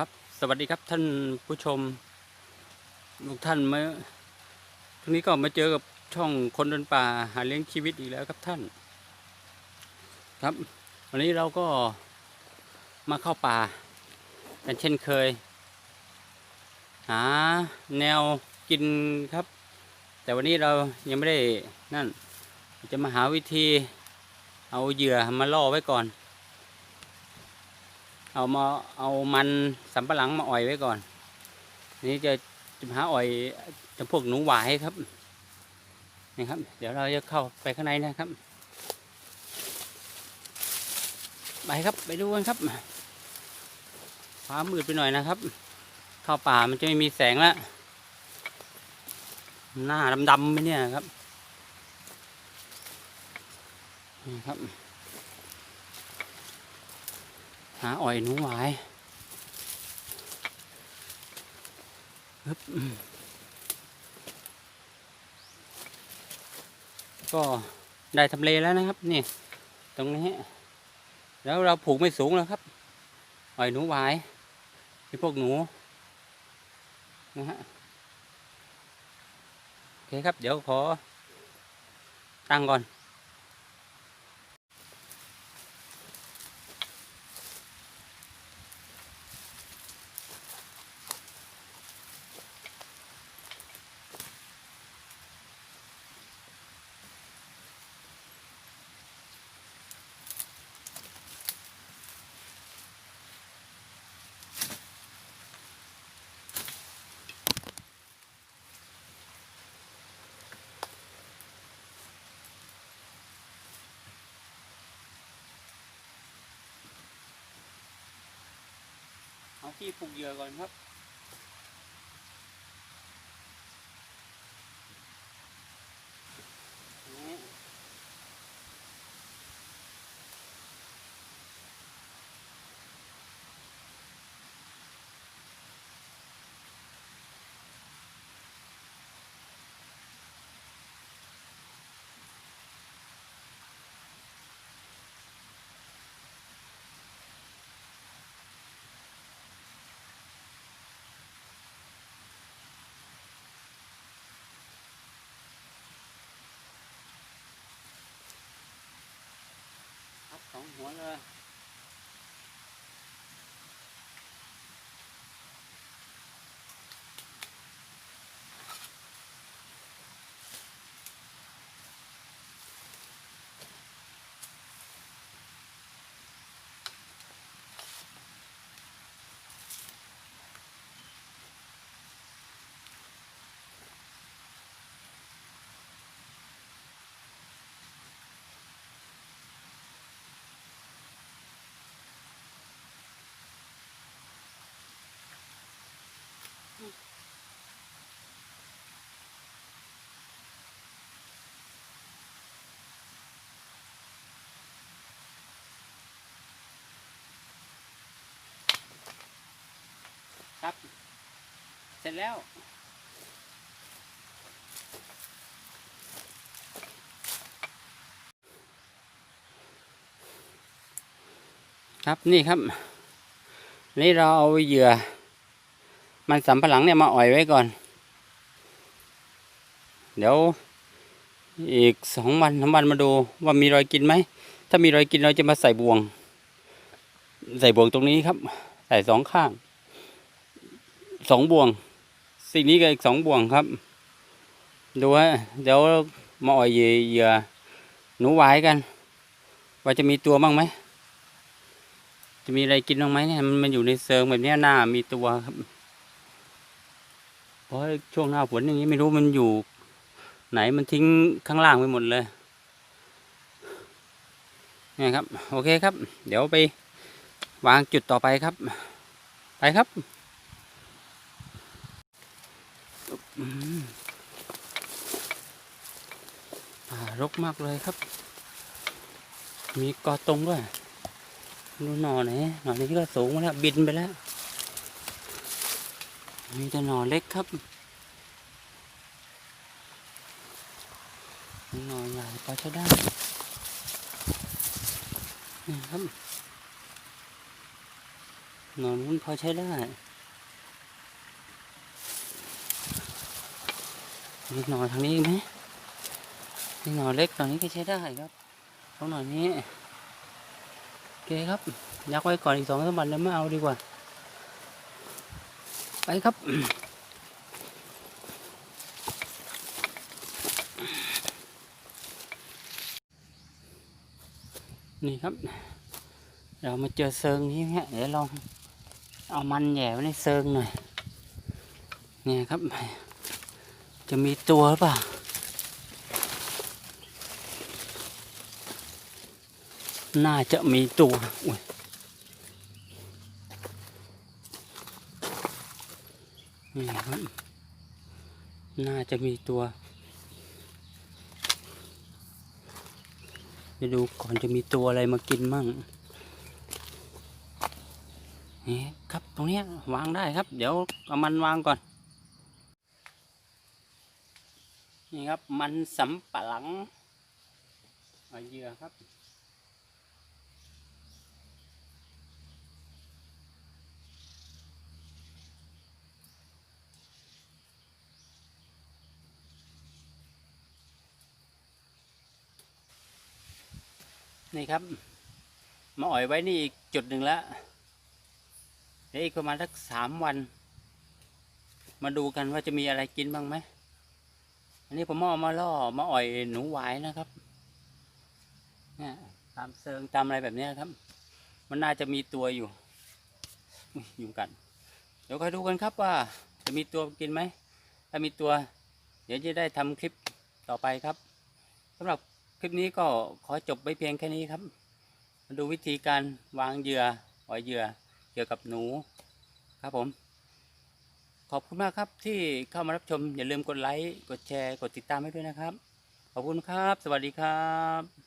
ครับ สวัสดีครับท่านผู้ชมทุกท่านมาทีนี้ก็มาเจอกับช่องคนเดินป่าหาเลี้ยงชีวิตอีกแล้วครับท่าน ครับ วันนี้เราก็มาเข้าป่า กันเช่นเคย หาแนวกินครับ แต่วันนี้เรายังไม่ได้นั่น จะมาหาวิธี เอาเหยื่อมาล่อไว้ก่อน เอามาเอามันสำปะหลังมาอ่อยไว้ก่อน นี่จะจะหาอ่อยจำพวกหนูหวายครับนี่ครับ เดี๋ยวเราจะเข้าไปข้างในนะครับ ไปครับไปดูกันครับฟ้ามืดไปหน่อยนะครับ เข้าป่ามันจะไม่มีแสงแล้วหน้าดำๆไปเนี่ยครับนี่ครับ หาอ่อยหนูหวายก็ได้ทำเลแล้วนะครับ นี่ ตรงนี้ แล้วเราผูกไม่สูงแล้วครับอ่อยหนูหวายที่พวกหนูนะฮะโอเคครับ เดี๋ยวขอตั้งก่อน ที่ปลูกเหยื่อก่อนครับ ครับสองหัวเลย สร็จแล้ว ครับนี่ครับ นี่เราเอาเหยื่อ มันสำปะหลังเนี่ยมาอ่อยไว้ก่อน เดี๋ยวอีกสองวันสามวันมาดูว่ามีรอยกินไหม ถ้ามีรอยกินเราจะมาใส่บ่วง ใส่บ่วงตรงนี้ครับ ใส่สองข้างสองบ่วง สิ่งนี้ก็อีกสองบ่วงครับ ดูฮะเดี๋ยวมาอ่อยเหยื่อหนูหวายกัน ว่าจะมีตัวบ้างไหม จะมีอะไรกินบ้างไหมเนี่ยมันอยู่ในเซิงแบบนี้หน้ามีตัวครับเพราะช่วงหน้าฝนอย่างนี้ไม่รู้มันอยู่ ไหนมันทิ้งข้างล่างไปหมดเลยเนี่ยครับ โอเคครับ เดี๋ยวไปวางจุดต่อไปครับ ไปครับ อืม ป่ารกมากเลยครับ มีกอตรงด้วยดูหน่อไหนหน่อนี้ก็สูงมาแล้ว บินไปแล้ว มีแต่หน่อเล็กครับหน่อใหญ่พอใช้ได้นี่ครับหนอนมันพอใช้ได้ มีหน่อทางนี้ไหมมีหน่อเล็กหนอนนี้ก็ใช้ได้ครับตรงหน่อนนี้โอเคครับยักไว้ก่อนอีกสองสามวันแล้วไม่เอาดีกว่า ไปครับนี่ครับ เรามาเจอเซิงนี้ฮะเดี๋ยวลองเอามันแย่ไว้ในเซิงหน่อย เนี่ยครับ จะมีตัวหรือเปล่า น่าจะมีตัว อุ้ยนี่ครับ น่าจะมีตัว จะดูก่อนจะมีตัวอะไรมากินมั่งนี่ครับ ตรงนี้วางได้ครับ เดี๋ยวเอามันวางก่อน นี่ครับ มันสำปะหลังเอเหยื่อครับนี่ครับ มาอ่อยไว้นี่อีกจุดหนึ่งแล้วเดี๋ยวอีกประมาณสักสามวัน มาดูกันว่าจะมีอะไรกินบ้างไหม อันนี้ผมเอามาล่อมาอ่อยหนูหวายนะครับ เนี่ยตามเซิงตามอะไรแบบนี้ครับ มันน่าจะมีตัวอยู่อุ๊ยยุงกัน เดี๋ยวคอยดูกันครับว่า จะมีตัวกินไหม ถ้ามีตัว เดี๋ยวจะได้ทำคลิปต่อไปครับสำหรับคลิปนี้ก็ขอจบไว้เพียงแค่นี้ครับ มาดูวิธีการวางเหยื่อปล่อยเหยื่อเกี่ยวกับหนู ครับผม อบคุณมากครับที่เข้ามารับชมอย่าลืมกดไลค์กดแชร์กดติดตามให้ด้วยนะครับ ขอบคุณครับ สวัสดีครับ